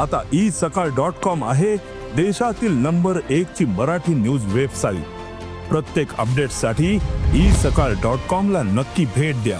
आता ई सकाळ dot com आहे देशातील नंबर एक ची मराठी न्यूज वेबसाईट. प्रत्येक अपडेटसाठी ई सकाळ डॉट कॉम ला नक्की भेट द्या.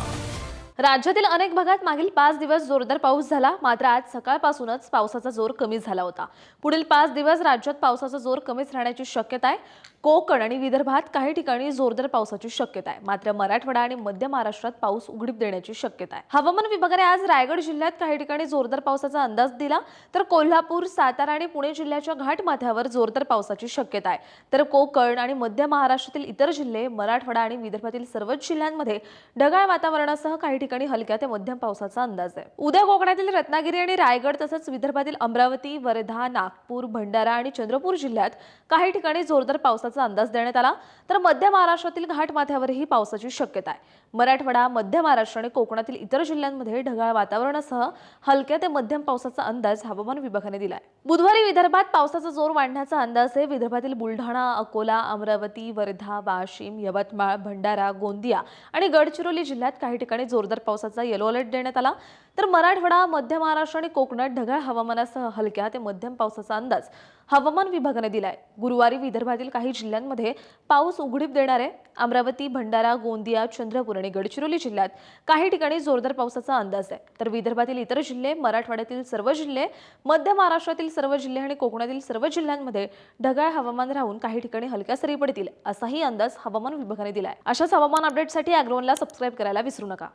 राज्यातील अनेक भागात मागील पाच दिवस जोरदार पाऊस झाला मात्र आज सकाळपासूनच पावसाचा जोर कमी झाला होता. पुढील पाच दिवस राज्यात पावसाचा जोर कमीच राहण्याची शक्यता आहे. कोकण आणि विदर्भात काही ठिकाणी जोरदार पावसाची शक्यता आहे. मात्र मराठवाडा आणि मध्य महाराष्ट्रात पाऊस उघडीप देण्याची शक्यता आहे. हवामान विभागाने आज रायगड जिल्ह्यात काही ठिकाणी जोरदार पावसाचा अंदाज दिला. तर कोल्हापूर सातारा आणि पुणे जिल्ह्याच्या घाटमाथ्यावर जोरदार पावसाची शक्यता आहे. तर कोकण आणि मध्य महाराष्ट्रातील इतर जिल्हे मराठवाडा आणि विदर्भातील सर्वच जिल्ह्यांमध्ये ढगाळ वातावरणासह काही ठिकाणी हलक्या ते मध्यम पावसाचा अंदाज आहे. उद्या कोकणातील रत्नागिरी आणि रायगड तसंच विदर्भातील अमरावती वर्धा नागपूर भंडारा आणि चंद्रपूर जिल्ह्यात काही ठिकाणी जोरदार पावसाचा अंदाज देण्यात आला तर मध्य महाराष्ट्रातील घाटमाथ्यावरही पावसाची शक्यता आहे. मराठवाडा मध्य महाराष्ट्र आणि कोकणातील इतर जिल्ह्यांमध्ये ढगाळ वातावरणासह हलक्या ते मध्यम पावसाचा अंदाज हवामान विभागाने दिलाय. बुधवारी विदर्भात पावसाचा जोर वाढण्याचा अंदाज आहे. विदर्भातील बुलढाणा अकोला अमरावती वर्धा वाशिम यवतमाळ भंडारा गोंदिया आणि गडचिरोली जिल्ह्यात काही ठिकाणी जोरदार पावसाचा येलो अलर्ट देण्यात आला. तर मराठवाडा मध्य महाराष्ट्र आणि कोकणात ढगाळ हवामानासह हलक्या ते मध्यम पावसाचा अंदाज हवामान विभागाने दिलाय. गुरुवारी विदर्भातील काही जिल्ह्यांमध्ये पाऊस उघडीप देणार आहे. अमरावती भंडारा गोंदिया चंद्रपूर आणि गडचिरोली जिल्ह्यात काही ठिकाणी जोरदार पावसाचा अंदाज आहे. तर विदर्भातील इतर जिल्हे मराठवाड्यातील सर्व जिल्हे मध्य महाराष्ट्रातील सर्व जिल्हे आणि कोकणातील सर्व जिल्ह्यांमध्ये ढगाळ हवामान राहून काही ठिकाणी हलक्या सरी पडतील असाही अंदाज हवामान विभागाने दिलाय. अशाच हवामान अपडेटसाठी अॅग्रोनला सबस्क्राईब करायला विसरू नका.